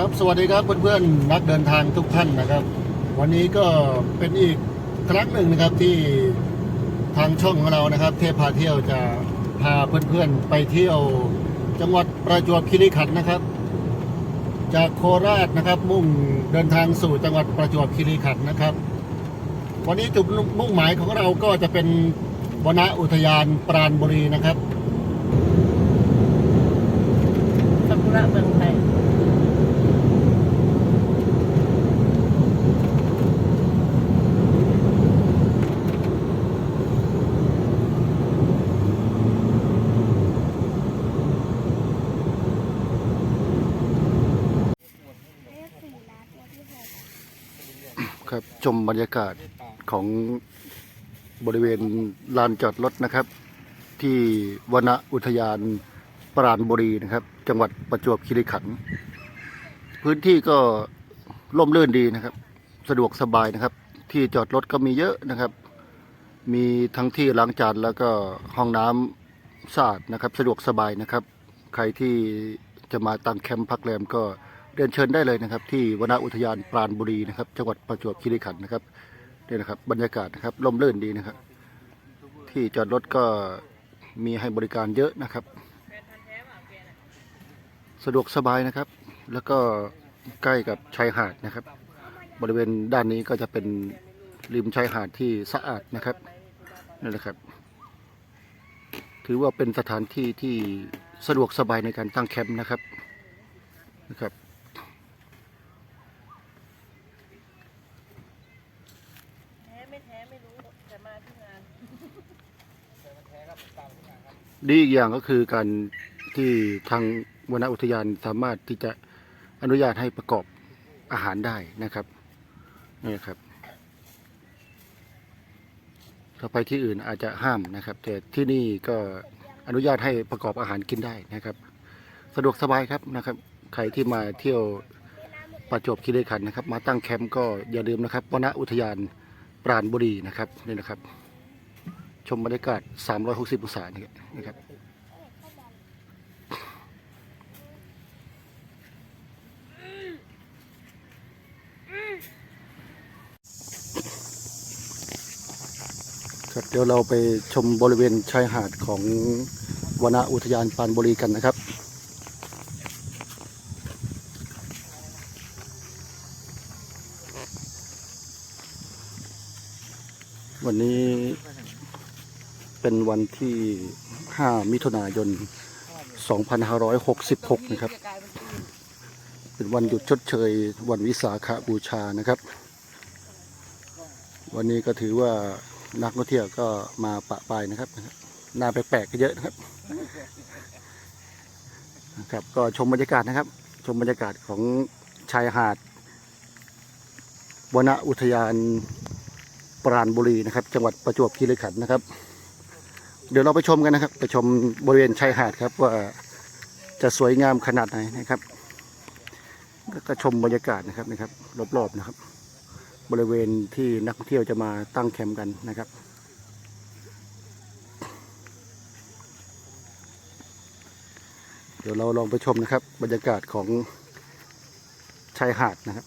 ครับสวัสดีครับเพื่อนๆนักเดินทางทุกท่านนะครับ วันนี้ก็เป็นอีกครั้งหนึ่งนะครับที่ทางช่องของเรานะครับ เทพพาเที่ยวจะพาเพื่อนๆไปเที่ยวจังหวัดประจวบคีรีขันธ์นะครับ จากโคราชนะครับ มุ่งเดินทางสู่จังหวัดประจวบคีรีขันธ์นะครับ วันนี้จุดมุ่งหมายของเราก็จะเป็นวนอุทยานปราณบุรีนะครับซากุระเมืองไทย ชมบรรยากาศของบริเวณลานจอดรถนะครับ ที่วนอุทยานปราณบุรีนะครับ จังหวัดประจวบคีรีขันธ์พื้นที่ก็ร่มรื่นดีนะครับ สะดวกสบายนะครับ ที่จอดรถก็มีเยอะนะครับ มีทั้งที่ล้างจานแล้วก็ห้องน้ำสะอาดนะครับ สะดวกสบายนะครับ ใครที่จะมาตั้งแคมป์พักแรมก็ เรียนเชิญได้เลยนะครับ ที่วนอุทยานปราณบุรีนะครับ จังหวัดประจวบคีรีขันธ์นะครับนี่นะครับ บรรยากาศนะครับร่มรื่นดีนะครับ ที่จอดรถก็มีให้บริการเยอะนะครับ สะดวกสบายนะครับ แล้วก็ใกล้กับชายหาดนะครับ บริเวณด้านนี้ก็จะเป็นริมชายหาดที่สะอาดนะครับนี่แหละครับ ถือว่าเป็นสถานที่ที่สะดวกสบายในการตั้งแคมป์นะครับนะครับ แท้ไม่แท้ไม่รู้แต่มาที่งาน ดีอีกอย่างก็คือการที่ทางวนอุทยานสามารถที่จะอนุญาตให้ประกอบอาหารได้นะครับนี่ครับถ้าไปที่อื่นอาจจะห้ามนะครับ แต่ที่นี่ก็อนุญาตให้ประกอบอาหารกินได้นะครับ สะดวกสบายครับนะครับ ใครที่มาเที่ยวประจวบคีรีขันธ์นะครับ มาตั้งแคมป์ก็อย่าลืมนะครับวนอุทยานปราณบุรีนะครับนี่นะครับ ชมบรรยากาศ 360 องศานี่นะครับครับเดี๋ยวเราไปชมบริเวณชายหาดของวนอุทยานปานบุรีกันนะครับวันนี้ เป็นวันที่ 5 มิถุนายน 2566 นะครับ เป็นวันหยุดชดเชย วันวิสาขบูชานะครับ วันนี้ก็ถือว่านักท่องเที่ยวก็มาปะปายนะครับน่าแปลกๆก็เยอะนะครับนะครับ ก็ชมบรรยากาศนะครับ ชมบรรยากาศของชายหาดวนอุทยานปราณบุรีนะครับ จังหวัดประจวบคีรีขันธ์นะครับ เดี๋ยวเราไปชมกันนะครับ ไปชมบริเวณชายหาดครับ ว่าจะสวยงามขนาดไหนนะครับก็ชมบรรยากาศนะครับนะครับ รอบๆนะครับ บริเวณที่นักท่องเที่ยวจะมาตั้งแคมป์กันนะครับเดี๋ยวเราลองไปชมนะครับ บรรยากาศของชายหาดนะครับ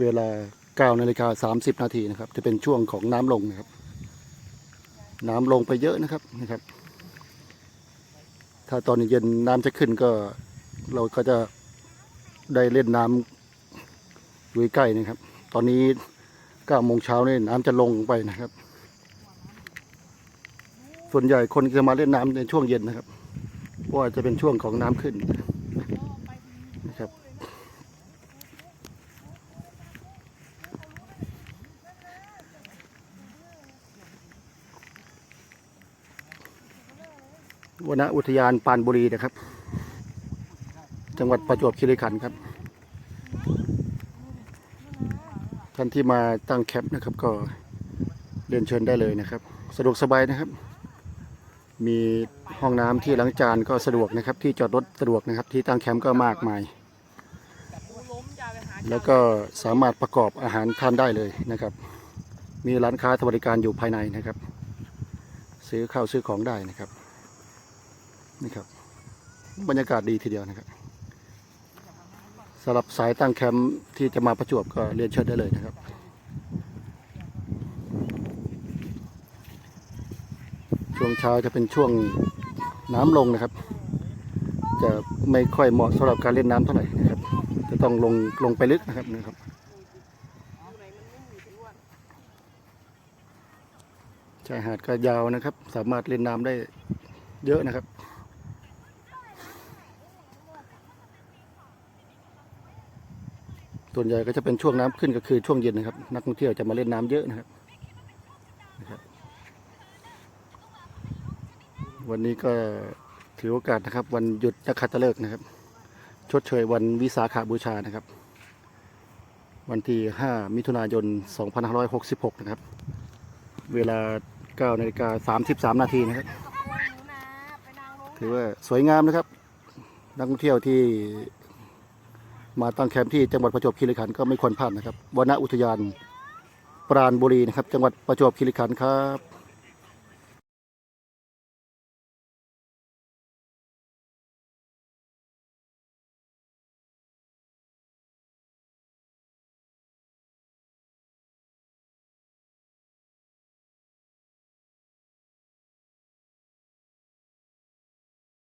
เวลา9นาฬิกา30 นาทีนะครับ จะเป็นช่วงของน้ำลงนะครับ น้ำลงไปเยอะนะครับนะครับ ถ้าตอนเย็นน้ำจะขึ้นก็เราก็จะได้เล่นน้ำอยู่ใกล้นะครับ ตอนนี้9โมงเช้านี่น้ำจะลงไปนะครับ ส่วนใหญ่คนจะมาเล่นน้ำในช่วงเย็นนะครับเพราะว่าจะเป็นช่วงของน้ำขึ้นนะครับ วนอุทยานปานบุรีนะครับ จังหวัดประจวบคีรีขันธ์ครับ ท่านที่มาตั้งแคมป์นะครับ ก็เรียนเชิญได้เลยนะครับ สะดวกสบายนะครับ มีห้องน้ำที่ล้างจานก็สะดวกนะครับ ที่จอดรถสะดวกนะครับ ที่ตั้งแคมป์ก็มากมาย แล้วก็สามารถประกอบอาหารทานได้เลยนะครับ มีร้านค้าสวัสดิการอยู่ภายในนะครับ ซื้อข้าวซื้อของได้นะครับ นี่ครับ บรรยากาศดีทีเดียวนะครับสำหรับสายตั้งแคมป์ที่จะมาประจวบก็เรียนเชิญได้เลยนะครับช่วงเช้าจะเป็นช่วงน้ำลงนะครับ จะไม่ค่อยเหมาะสำหรับการเล่นน้ำเท่าไหร่นะครับ จะต้องลงลงไปลึกนะครับนะครับชายหาดก็ยาวนะครับ สามารถเล่นน้ำได้เยอะนะครับ ส่วนใหญ่ก็จะเป็นช่วงน้ำขึ้นก็คือช่วงเย็นนะครับ นักท่องเที่ยวจะมาเล่นน้ำเยอะนะครับนะครับ วันนี้ก็ถือโอกาสนะครับ วันหยุดนักขัตฤกษ์นะครับ ชดเชยวันวิสาขาบูชานะครับ วันที่ 5 มิถุนายน 2566 นะครับ เวลา9นาฬิกา33 นาทีนะครับ ถือว่าสวยงามนะครับ นักท่องเที่ยวที่ มาตั้งแคมป์ที่จังหวัดประจวบคีรีขันธ์ก็ไม่ควรพลาดนะครับวนอุทยานปราณบุรีนะครับ จังหวัดประจวบคีรีขันธ์ครับ